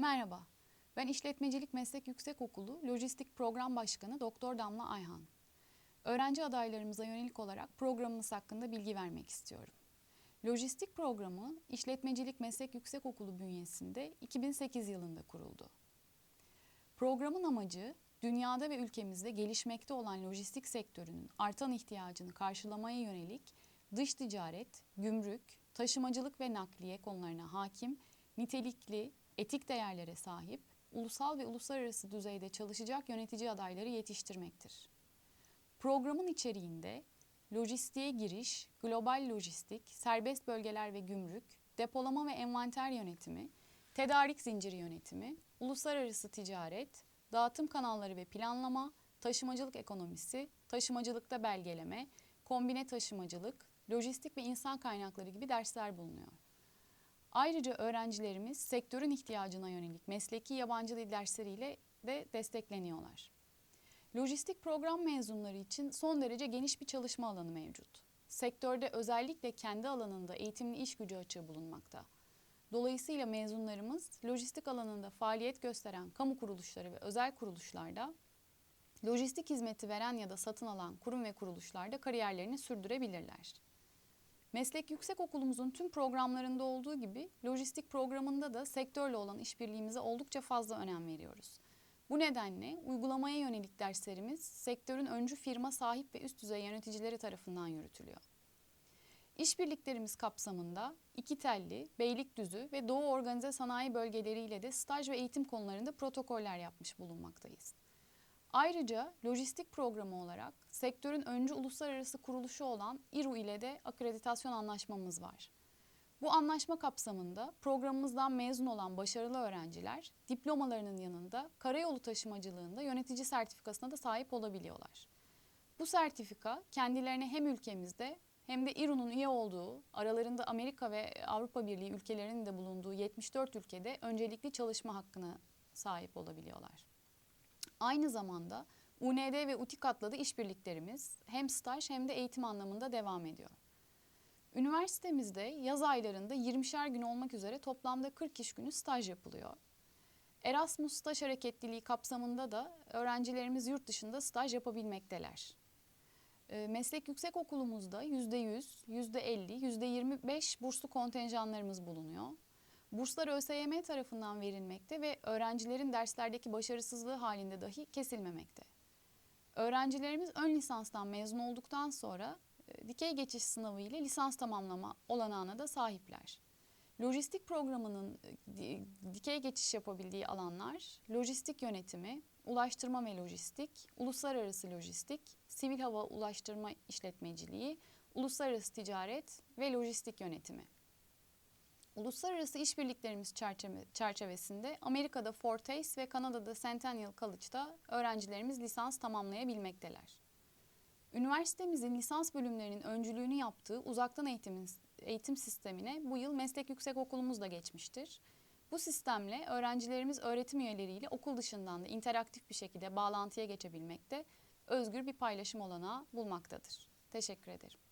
Merhaba, ben İşletmecilik Meslek Yüksekokulu Lojistik Program Başkanı Doktor Damla Ayhan. Öğrenci adaylarımıza yönelik olarak programımız hakkında bilgi vermek istiyorum. Lojistik programı İşletmecilik Meslek Yüksekokulu bünyesinde 2008 yılında kuruldu. Programın amacı dünyada ve ülkemizde gelişmekte olan lojistik sektörünün artan ihtiyacını karşılamaya yönelik dış ticaret, gümrük, taşımacılık ve nakliye konularına hakim, nitelikli, etik değerlere sahip, ulusal ve uluslararası düzeyde çalışacak yönetici adayları yetiştirmektir. Programın içeriğinde lojistiğe giriş, global lojistik, serbest bölgeler ve gümrük, depolama ve envanter yönetimi, tedarik zinciri yönetimi, uluslararası ticaret, dağıtım kanalları ve planlama, taşımacılık ekonomisi, taşımacılıkta belgeleme, kombine taşımacılık, lojistik ve insan kaynakları gibi dersler bulunuyor. Ayrıca öğrencilerimiz sektörün ihtiyacına yönelik mesleki yabancı dil dersleriyle de destekleniyorlar. Lojistik program mezunları için son derece geniş bir çalışma alanı mevcut. Sektörde özellikle kendi alanında eğitimli iş gücü açığı bulunmakta. Dolayısıyla mezunlarımız lojistik alanında faaliyet gösteren kamu kuruluşları ve özel kuruluşlarda lojistik hizmeti veren ya da satın alan kurum ve kuruluşlarda kariyerlerini sürdürebilirler. Meslek Yüksekokulumuzun tüm programlarında olduğu gibi lojistik programında da sektörle olan işbirliğimize oldukça fazla önem veriyoruz. Bu nedenle uygulamaya yönelik derslerimiz sektörün öncü firma sahip ve üst düzey yöneticileri tarafından yürütülüyor. İşbirliklerimiz kapsamında İki Telli, Beylikdüzü ve Doğu Organize Sanayi bölgeleriyle de staj ve eğitim konularında protokoller yapmış bulunmaktayız. Ayrıca lojistik programı olarak sektörün öncü uluslararası kuruluşu olan İRU ile de akreditasyon anlaşmamız var. Bu anlaşma kapsamında programımızdan mezun olan başarılı öğrenciler diplomalarının yanında karayolu taşımacılığında yönetici sertifikasına da sahip olabiliyorlar. Bu sertifika kendilerine hem ülkemizde hem de İRU'nun üye olduğu, aralarında Amerika ve Avrupa Birliği ülkelerinin de bulunduğu 74 ülkede öncelikli çalışma hakkına sahip olabiliyorlar. Aynı zamanda UND ve UTİKAT'la da işbirliklerimiz hem staj hem de eğitim anlamında devam ediyor. Üniversitemizde yaz aylarında 20'şer gün olmak üzere toplamda 40 iş günü staj yapılıyor. Erasmus staj hareketliliği kapsamında da öğrencilerimiz yurt dışında staj yapabilmekteler. Ee, meslek yüksek okulumuzda %100, %50, %25 burslu kontenjanlarımız bulunuyor. Burslar ÖSYM tarafından verilmekte ve öğrencilerin derslerdeki başarısızlığı halinde dahi kesilmemekte. Öğrencilerimiz ön lisanstan mezun olduktan sonra e, dikey geçiş sınavı ile lisans tamamlama olanağına da sahipler. Lojistik programının e, dikey geçiş yapabildiği alanlar lojistik yönetimi, ulaştırma ve lojistik, uluslararası lojistik, sivil hava ulaştırma işletmeciliği, uluslararası ticaret ve lojistik yönetimi. Uluslararası işbirliklerimiz çerçeve, çerçevesinde Amerika'da Fortes ve Kanada'da Centennial College'da öğrencilerimiz lisans tamamlayabilmekteler. Üniversitemizin lisans bölümlerinin öncülüğünü yaptığı uzaktan eğitimin, eğitim sistemine bu yıl meslek yüksekokulumuz da geçmiştir. Bu sistemle öğrencilerimiz öğretim üyeleriyle okul dışından da interaktif bir şekilde bağlantıya geçebilmekte, özgür bir paylaşım olanağı bulmaktadır. Teşekkür ederim.